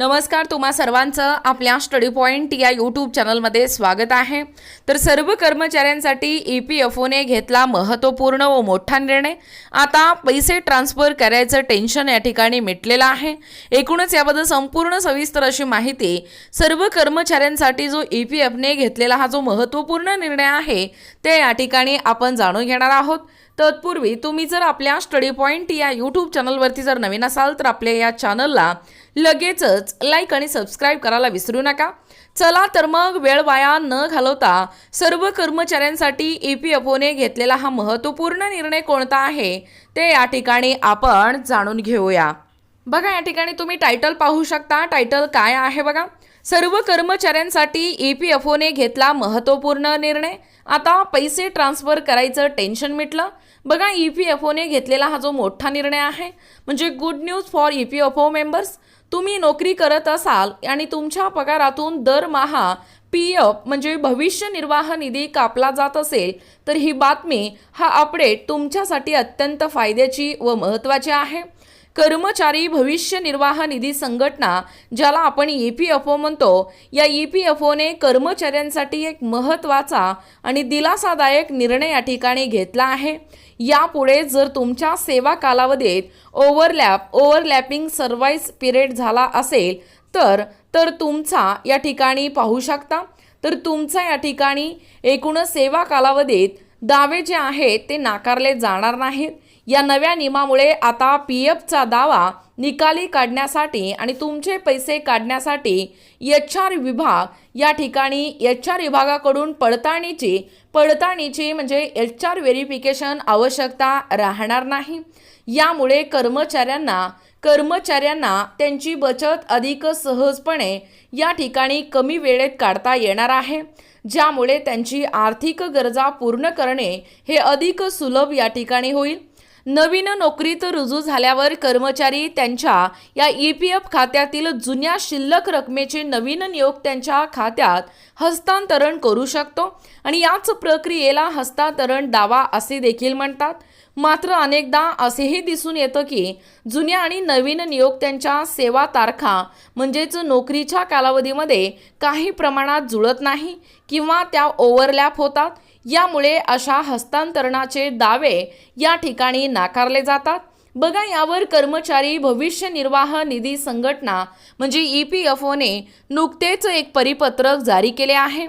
नमस्कार तुम्हा सर्वांचं आपल्या स्टडी पॉईंट या यूट्यूब चॅनलमध्ये स्वागत आहे. तर सर्व कर्मचाऱ्यांसाठी ई पी एफ ओने घेतला महत्त्वपूर्ण व मोठा निर्णय. आता पैसे ट्रान्सफर करायचं टेन्शन या ठिकाणी मिटलेलं आहे. एकूणच याबद्दल संपूर्ण सविस्तर अशी माहिती सर्व कर्मचाऱ्यांसाठी जो ई पी एफने घेतलेला हा जो महत्त्वपूर्ण निर्णय आहे ते या ठिकाणी आपण जाणून घेणार आहोत. तत्पूर्वी तुम्ही जर आपल्या स्टडी पॉईंट या यूट्यूब चॅनलवरती जर नवीन असाल तर आपल्या या चॅनलला लगेचच लाईक आणि सबस्क्राईब करायला विसरू नका. चला तर मग वेळ वाया न घालवता सर्व कर्मचाऱ्यांसाठी ई पी एफ ओने घेतलेला हा महत्त्वपूर्ण निर्णय कोणता आहे ते या ठिकाणी आपण जाणून घेऊया. बघा या ठिकाणी तुम्ही टायटल पाहू शकता. टायटल काय आहे बघा? सर्व कर्मचाऱ्यांसाठी ई पी एफ ओने घेतला महत्त्वपूर्ण निर्णय. आता पैसे ट्रान्सफर करायचं टेन्शन मिटलं. बघा ई पी एफ ओने घेतलेला हा जो मोठा निर्णय आहे म्हणजे good news for E P F O members तुम्ही नोकरी करत असाल आणि तुमच्या पगारातून दरमहा पी एफ म्हणजे भविष्य निर्वाह निधी कापला जात असेल तर ही बातमी हा अपडेट तुमच्यासाठी अत्यंत फायद्याची व महत्त्वाची आहे. कर्मचारी भविष्य निर्वाह निधी संघटना ज्याला आपण ई पी एफ ओ म्हणतो या ई पी एफ ओने कर्मचाऱ्यांसाठी एक महत्त्वाचा आणि दिलासादायक निर्णय या ठिकाणी घेतला आहे. यापुढे जर तुमच्या सेवा कालावधीत ओव्हरलॅप ओव्हरलॅपिंग सर्वाईस पिरियड झाला असेल तर तर तुमचा या ठिकाणी पाहू शकता. तर तुमचा या ठिकाणी एकूण सेवा कालावधीत दावे जे आहेत ते नाकारले जाणार नाहीत. या नव्या नियमामुळे आता पी एफचा दावा निकाली काढण्यासाठी आणि तुमचे पैसे काढण्यासाठी एच आर विभाग या ठिकाणी एच आर विभागाकडून पडताळणीची पडताळणीची म्हणजे एच आर व्हेरिफिकेशन आवश्यकता राहणार नाही. यामुळे कर्मचाऱ्यांना कर्मचाऱ्यांना त्यांची बचत अधिक सहजपणे या ठिकाणी कमी वेळेत काढता येणार आहे ज्यामुळे त्यांची आर्थिक गरजा पूर्ण करणे हे अधिक सुलभ या ठिकाणी होईल. नवीन नोकरीत रुजू झाल्यावर कर्मचारी त्यांच्या या ई पी एफ खात्यातील जुन्या शिल्लक रकमेचे नवीन नियोग त्यांच्या खात्यात हस्तांतरण करू शकतो आणि याच प्रक्रियेला हस्तांतरण दावा असे देखील म्हणतात. मात्र अनेकदा असेही दिसून येतं की जुन्या आणि नवीन नियोक्त्यांच्या सेवा तारखा म्हणजेच नोकरीच्या कालावधीमध्ये काही प्रमाणात जुळत नाही किंवा त्या ओव्हरलॅप होतात. यामुळे अशा हस्तांतरणाचे दावे या ठिकाणी नाकारले जातात. बघा यावर कर्मचारी भविष्य निर्वाह निधी संघटना म्हणजे ई पी एफ ओने नुकतेच एक परिपत्रक जारी केले आहे.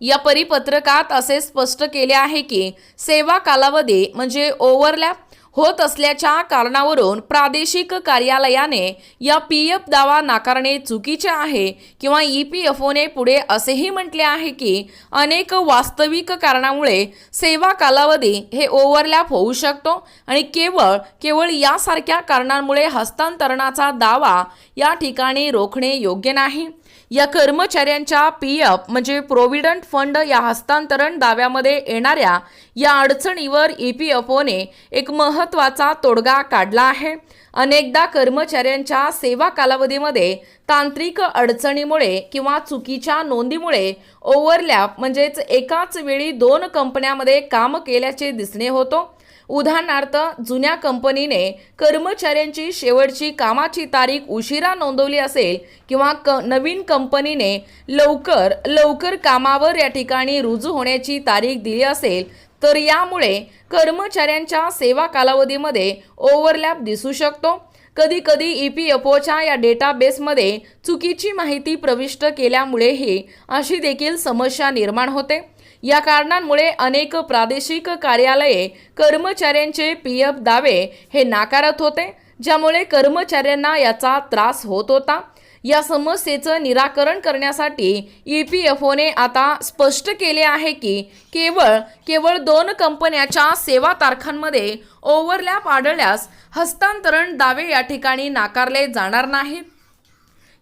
या परिपत्रकात असे स्पष्ट केले आहे की सेवा कालावधी म्हणजे ओव्हरलॅप होत असल्याच्या कारणावरून प्रादेशिक कार्यालयाने या पी एफ दावा नाकारणे चुकीचे आहे किंवा ई पी एफ ओने पुढे असेही म्हटले आहे की अनेक वास्तविक कारणामुळे सेवा कालावधी हे ओव्हरलॅप होऊ शकतो आणि केवळ केवळ यासारख्या कारणांमुळे हस्तांतरणाचा दावा या ठिकाणी रोखणे योग्य नाही. या कर्मचाऱ्यांच्या पी एफ म्हणजे प्रोव्हिडंट फंड या हस्तांतरण दाव्यामध्ये येणाऱ्या या अडचणीवर ई पी एफ ओने एक महत्त्वाचा तोडगा काढला आहे. अनेकदा कर्मचाऱ्यांच्या सेवा कालावधीमध्ये तांत्रिक अडचणीमुळे किंवा चुकीच्या नोंदीमुळे ओव्हरलॅप म्हणजेच एकाच वेळी दोन कंपन्यामध्ये काम केल्याचे दिसणे होतो. उदाहरणार्थ जुन्या कंपनीने कर्मचाऱ्यांची शेवटची कामाची तारीख उशिरा नोंदवली असेल किंवा क नवीन कंपनीने लवकर लवकर कामावर या ठिकाणी रुजू होण्याची तारीख दिली असेल तर यामुळे कर्मचाऱ्यांच्या सेवा कालावधीमध्ये ओव्हरलॅप दिसू शकतो. कधी कधी ई पी एफ ओच्या या डेटाबेसमध्ये चुकीची माहिती प्रविष्ट केल्यामुळेही अशी देखील समस्या निर्माण होते. या कारणांमुळे अनेक प्रादेशिक कार्यालये कर्मचाऱ्यांचे पी एफ दावे हे नाकारत होते ज्यामुळे कर्मचाऱ्यांना याचा त्रास होत होता. या समस्येचं निराकरण करण्यासाठी ई पी एफ ओने आता स्पष्ट केले आहे की केवळ केवळ दोन कंपन्याच्या सेवा तारखांमध्ये ओव्हरलॅप आढळल्यास हस्तांतरण दावे या ठिकाणी नाकारले जाणार नाहीत.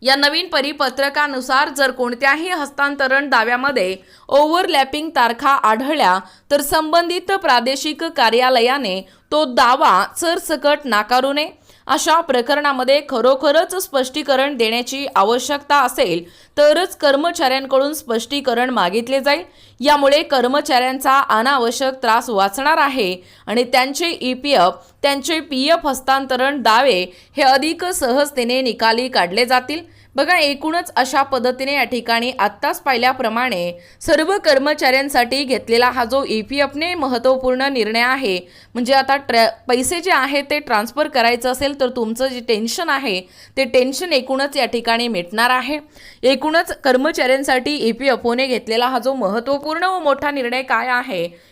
या नवीन परिपत्रकानुसार जर कोणत्याही हस्तांतरण दाव्यामध्ये ओव्हरलॅपिंग तारखा आढळल्या तर संबंधित प्रादेशिक कार्यालयाने तो दावा सरसकट नाकारू नये. अशा प्रकरणामध्ये खरोखरच स्पष्टीकरण देण्याची आवश्यकता असेल तरच कर्मचाऱ्यांकडून स्पष्टीकरण मागितले जाईल. यामुळे कर्मचाऱ्यांचा अनावश्यक त्रास वाचणार आहे आणि त्यांचे ई पी एफ त्यांचे पी एफ हस्तांतरण दावे हे अधिक सहजतेने निकाली काढले जातील. बघा एकूणच अशा पद्धतीने या ठिकाणी आत्ताच पाहिल्याप्रमाणे सर्व कर्मचाऱ्यांसाठी घेतलेला हा जो ई पी एफने महत्त्वपूर्ण निर्णय आहे म्हणजे आता ट्रॅ पैसे जे आहे ते ट्रान्सफर करायचं असेल तर तुमचं जे टेन्शन आहे ते टेन्शन एकूणच या ठिकाणी मिटणार आहे. एकूणच कर्मचाऱ्यांसाठी ई पी एफ ओने घेतलेला हा जो महत्त्वपूर्ण व मोठा निर्णय काय आहे